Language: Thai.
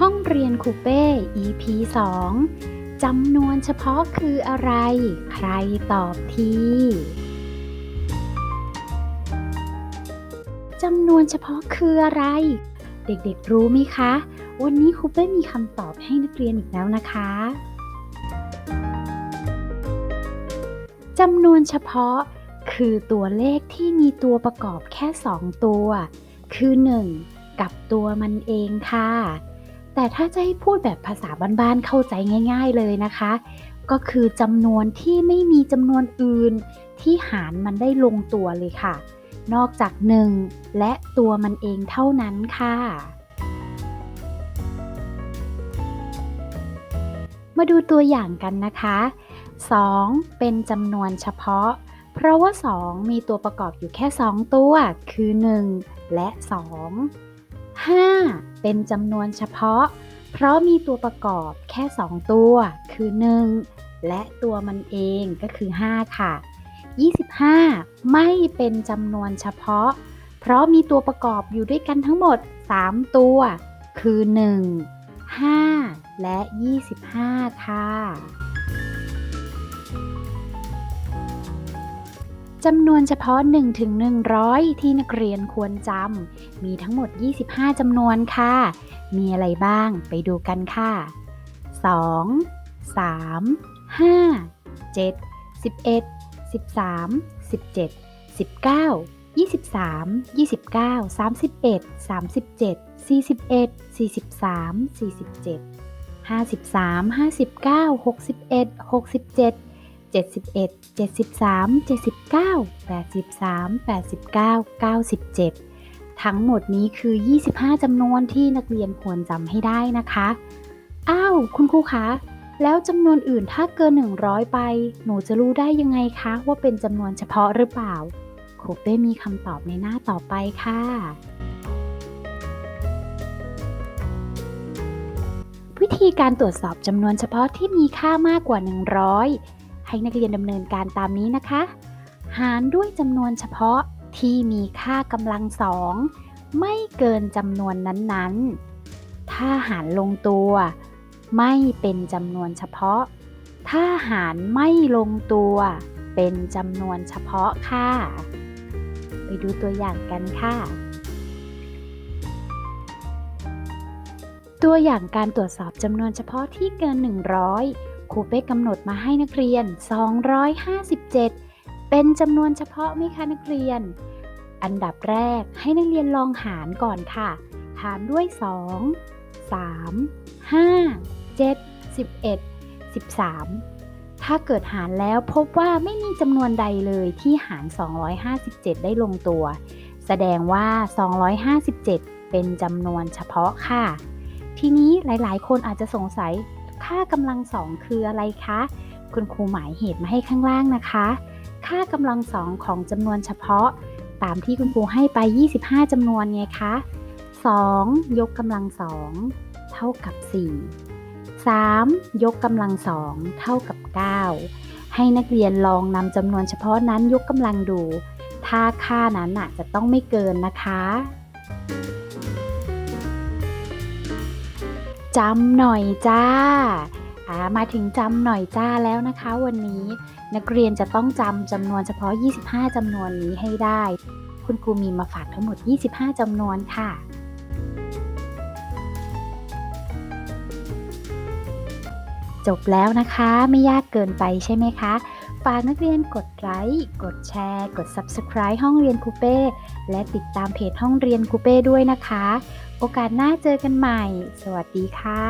ห้องเรียนคูเป้ EP 2จำนวนเฉพาะคืออะไร ใครตอบทีจำนวนเฉพาะคืออะไร เด็กๆรู้ไหมคะ วันนี้ครูเป้มีคำตอบให้นักเรียนอีกแล้วนะคะจำนวนเฉพาะคือตัวเลขที่มีตัวประกอบแค่ 2 ตัว คือ 1 กับตัวมันเองค่ะ แต่ถ้าจะให้พูดแบบภาษาบ้านๆเข้าใจง่าย ๆเลยนะคะ ก็คือจำนวนที่ไม่มีจำนวนอื่น ที่หารมันได้ลงตัวเลยค่ะ นอกจาก 1 และตัวมันเองเท่านั้นค่ะ มาดูตัวอย่างกันนะคะ 2 เป็นจำนวนเฉพาะ เพราะว่า 2 มีตัวประกอบอยู่แค่ 2 ตัว คือ 1 และ 2 5 เป็นจำนวนเฉพาะ เพราะมีตัวประกอบแค่ 2 ตัว คือ 1 และตัวมันเองก็คือ 5 ค่ะ 25 ไม่เป็นจำนวนเฉพาะ เพราะมีตัวประกอบอยู่ด้วยกันทั้งหมด 3 ตัว คือ 1 5 และ 25 ค่ะ จำนวนเฉพาะ1ถึง100 ที่นักเรียนควรจำ มีทั้งหมด 25จำนวนค่ะ มีอะไรบ้างไปดูกันค่ะ 2 3 5 7 11 13 17 19 23 29 31 37 41 43 47 53 59 61 67 71 73 79 83 89 97 ทั้งหมดนี้คือ 25จำนวนที่นักเรียนควรจำให้ได้นะคะ อ้าว คุณครูคะ แล้วจำนวนอื่นถ้าเกิน 100 ไป หนูจะรู้ได้ยังไงคะ ว่าเป็นจำนวนเฉพาะหรือเปล่า ครูเป้มีคำตอบในหน้าต่อไปค่ะวิธีการตรวจสอบจำนวนเฉพาะที่มีค่ามากกว่า 100 ให้นักเรียนดำเนินการตามนี้นะคะ หารด้วยจำนวนเฉพาะที่มีค่ากำลังสองไม่เกินจำนวนนั้นๆ ถ้าหารลงตัว ไม่เป็นจำนวนเฉพาะ ถ้าหารไม่ลงตัว เป็นจำนวนเฉพาะค่ะ ไปดูตัวอย่างกันค่ะ ตัวอย่างการตรวจสอบจำนวนเฉพาะที่เกิน 100 ครูเป้กำหนดมาให้นักเรียน 257 เป็นจำนวนเฉพาะไหมคะนักเรียน อันดับแรกให้นักเรียนลองหารก่อนค่ะ หารด้วย 2 3 5 7 11 13 ถ้าเกิดหารแล้วพบว่าไม่มีจำนวนใดเลยที่หาร 257 ได้ลงตัว แสดงว่า 257 เป็นจำนวนเฉพาะค่ะ ทีนี้หลายๆ คนอาจจะสงสัย ค่ากำลังสองคืออะไรคะ คุณครูหมายเหตุมาให้ข้างล่างนะคะ ค่ากำลังสองของจำนวนเฉพาะ ตามที่คุณครูให้ไป 25 จำนวนไงคะ 2 ยกกำลังสองเท่ากับ 4 3 ยกกำลังสองเท่ากับ 9 ให้นักเรียนลองนำจำนวนเฉพาะนั้นยกกำลังดู ถ้าค่านั้นน่ะจะต้องไม่เกินนะคะ จำหน่อยจ้าอ่ามาถึงจำหน่อยจ้าแล้วนะคะ วันนี้นักเรียนจะต้องจำจำนวนเฉพาะ 25จำนวนนี้ให้ได้ คุณครูมีมาฝากทั้งหมด 25จำนวนค่ะ จบแล้วนะคะไม่ยากเกินไปใช่ไหมคะ ฝากนักเรียนกดไลค์ กดแชร์ กด Subscribe ห้องเรียนคูเป้ และติดตามเพจห้องเรียนคูเป้ด้วยนะคะ โอกาสหน้าเจอกันใหม่ สวัสดีค่ะ